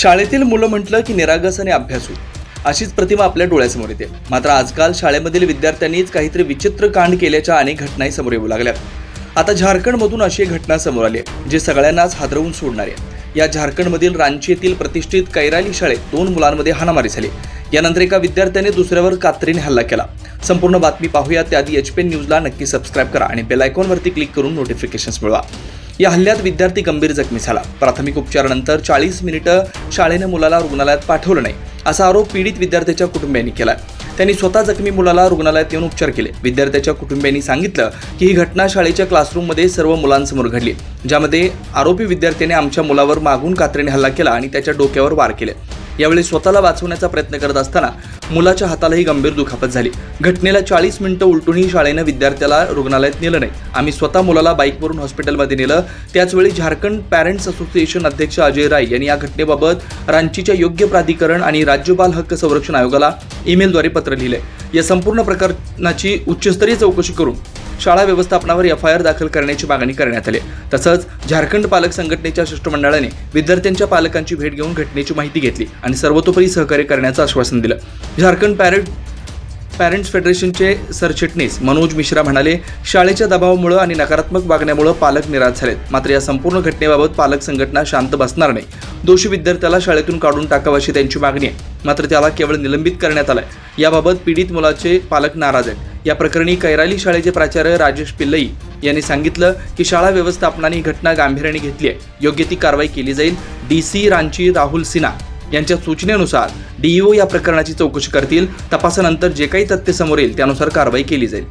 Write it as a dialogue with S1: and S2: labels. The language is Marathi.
S1: शाळेतील मुलं म्हटलं की निरागस आणि अभ्यासू. अशीच प्रतिमा आपल्या डोळ्यासमोर येते. मात्र आजकाल शाळेमधील विद्यार्थ्यांनीच काहीतरी विचित्र कांड केल्याच्या अनेक घटनाही समोर येऊ लागल्यात आता झारखंडमधून अशी एक घटना समोर आली आहे जी सगळ्यांनाच हादरवून सोडणारी आहे. या झारखंडमधील रांची येथील प्रतिष्ठित कैराली शाळेत दोन मुलांमध्ये हाणामारी झाली. यानंतर एका विद्यार्थ्याने दुसऱ्यावर कात्रीने हल्ला केला. संपूर्ण बातमी पाहूया त्याआधी एच पी न्यूजला नक्की सबस्क्राईब करा आणि बेल आयकॉनवरती क्लिक करून नोटिफिकेशन्स मिळवा. या हल्ल्यात विद्यार्थी गंभीर जखमी झाला. प्राथमिक उपचारानंतर चाळीस मिनिटं शाळेने मुलाला रुग्णालयात पाठवलं नाही असा आरोप पीडित विद्यार्थ्याच्या कुटुंबियांनी केला त्यांनी स्वतः जखमी मुलाला रुग्णालयात येऊन उपचार केले. विद्यार्थ्याच्या कुटुंबियांनी सांगितलं की ही घटना शाळेच्या क्लासरूममध्ये सर्व मुलांसमोर घडली ज्यामध्ये आरोपी विद्यार्थ्याने आमच्या मुलावर मागून कात्रीने हल्ला केला आणि त्याच्या डोक्यावर वार केले. यावेळी स्वतःला वाचवण्याचा प्रयत्न करत असताना मुलाच्या हातालाही गंभीर दुखापत झाली. घटनेला चाळीस मिनिटं उलटूनही शाळेनं विद्यार्थ्याला रुग्णालयात नेलं नाही. आम्ही स्वतः मुलाला बाईकवरून हॉस्पिटलमध्ये नेलं. त्याचवेळी झारखंड पॅरेंट्स असोसिएशन अध्यक्ष अजय राय यांनी या घटनेबाबत रांचीच्या योग्य प्राधिकरण आणि राज्य बाल हक्क संरक्षण आयोगाला ईमेलद्वारे पत्र लिहिले. या संपूर्ण प्रकरणाची उच्चस्तरीय चौकशी करून शाळा व्यवस्थापनावर एफ आय आर दाखल करण्याची मागणी करण्यात आली. तसंच झारखंड पालक संघटनेच्या शिष्टमंडळाने विद्यार्थ्यांच्या पालकांची भेट घेऊन घटनेची माहिती घेतली आणि सर्वतोपरी सहकार्य करण्याचं आश्वासन दिलं. झारखंड पॅरेंट पॅरेंट्स फेडरेशनचे सरचिटणीस मनोज मिश्रा म्हणाले शाळेच्या दबावामुळं आणि नकारात्मक वागण्यामुळं पालक निराश झालेत. मात्र या संपूर्ण घटनेबाबत पालक संघटना शांत बसणार नाही. दोषी विद्यार्थ्याला शाळेतून काढून टाकावं अशी त्यांची मागणी आहे. मात्र त्याला केवळ निलंबित करण्यात आलंय. याबाबत पीडित मुलाचे पालक नाराज आहेत. या प्रकरणी कैराली शाळेचे प्राचार्य राजेश पिल्लई यांनी सांगितलं की शाळा व्यवस्थापनाने ही घटना गांभीर्याने घेतली आहे. योग्य ती कारवाई केली जाईल. डी सी रांची राहुल सिन्हा यांच्या सूचनेनुसार डीईओ या प्रकरणाची चौकशी करतील. तपासानंतर जे काही तथ्य समोर येईल त्यानुसार कारवाई केली जाईल.